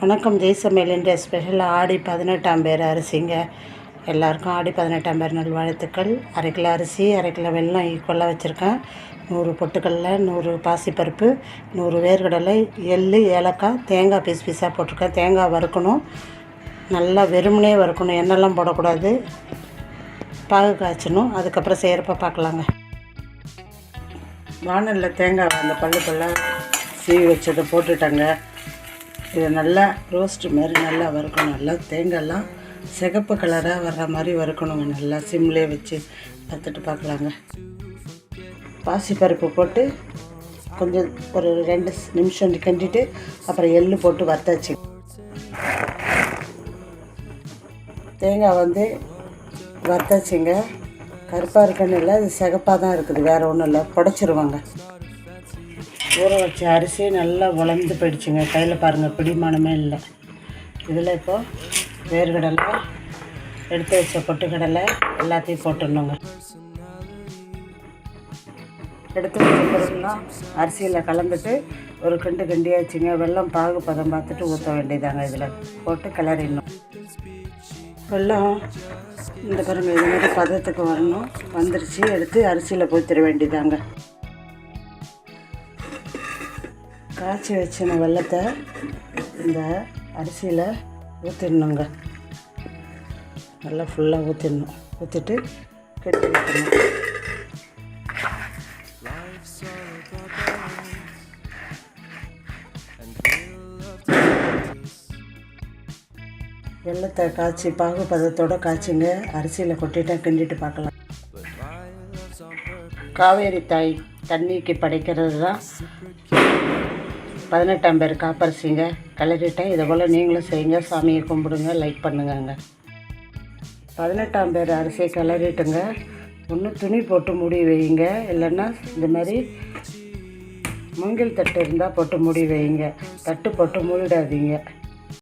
வணக்கம் ஜெய்சமையல் இன்றைய ஸ்பெஷல் ஆடி பதினெட்டாம் பேர் அரிசிங்க. எல்லாருக்கும் ஆடி பதினெட்டாம் பேர் நல்வாழ்த்துக்கள். அரை கிலோ அரிசி அரை கிலோ வெள்ளம் ஈக்குவலாக வச்சுருக்கேன். நூறு பொட்டுக்கடலை நூறு பாசிப்பருப்பு நூறு வேர்கடலை எள் ஏலக்காய் தேங்காய் பீஸ் பீஸாக போட்டிருக்கேன். தேங்காய் வறுக்கணும். நல்லா வெறுமனே வறுக்கணும். எண்ணெய்லாம் போடக்கூடாது. பாகு காய்ச்சணும். அதுக்கப்புறம் செய்கிறப்ப பார்க்கலாங்க. வானலில் தேங்காய் அந்த பல்லு பல்ல சீவி வச்சதை போட்டுட்டாங்க. இதை நல்லா ரோஸ்ட் மாதிரி நல்லா வறுக்கணும். நல்லா தேங்காய்லாம் சிகப்பு கலராக வர்ற மாதிரி வறுக்கணுங்க. நல்லா சிம்லே வச்சு பார்த்துட்டு பார்க்கலாங்க. பாசிப்பருப்பு போட்டு கொஞ்சம் ஒரு ரெண்டு நிமிஷம் கண்டிட்டு அப்புறம் எள்ளு போட்டு வறுத்தாச்சு. தேங்காய் வந்து வறுத்தாச்சுங்க. கருப்பாக இருக்குன்னு இல்லை அது சிகப்பாக தான் இருக்குது. வேறு ஒன்றும் இல்லை. புடச்சிருவாங்க. ஊற வச்ச அரிசி நல்லா உலர்ந்து போயிடுச்சுங்க. கையில் பாருங்கள் பிடிமானமே இல்லை. இதில் இப்போது வேர்கடலை எடுத்து வச்ச பொட்டுக்கடலை எல்லாத்தையும் போட்டுடணுங்க. எடுத்து வச்ச பொருள்லாம் அரிசியில் கலந்துட்டு ஒரு கண்டு கண்டியாச்சுங்க. வெல்லம் பாகு பதம் பார்த்துட்டு ஊற்ற வேண்டியதாங்க இதில். போட்டு கிளறிடணும். வெல்லம் இந்த பாருங்க இது மாதிரி பதத்துக்கு வரணும். வந்துருச்சு எடுத்து அரிசியில் ஊற்றிட வேண்டியதாங்க. காய்ச்சி வச்சின வெள்ளத்தை இந்த அரிசியில் ஊற்றிடணுங்க நல்லா ஃபுல்லாக ஊற்றிடணும் ஊற்றிட்டு கெட்டி வைக்கணும். வெள்ளத்தை காய்ச்சி பாகு பதத்தோடு காய்ச்சிங்க. அரிசியில் கொட்டிட்டேன் கிண்டிட்டு பார்க்கலாம். காவேரி தாய் தண்ணிக்கு படைக்கிறது தான் பதினெட்டாம் பேர் காப்பரிசிங்க. கிளறிட்டேன். இதை போல் நீங்களும் செய்யுங்க. சாமியை கும்பிடுங்க. லைக் பண்ணுங்கங்க. பதினெட்டாம் பேர் அரிசியை கிளறிட்டுங்க. ஒன்று துணி போட்டு மூடி வைங்க இல்லைன்னா இந்த மாதிரி மூங்கில் தட்டு இருந்தால் போட்டு மூடி வைங்க தட்டு போட்டு மூடிடாதீங்க.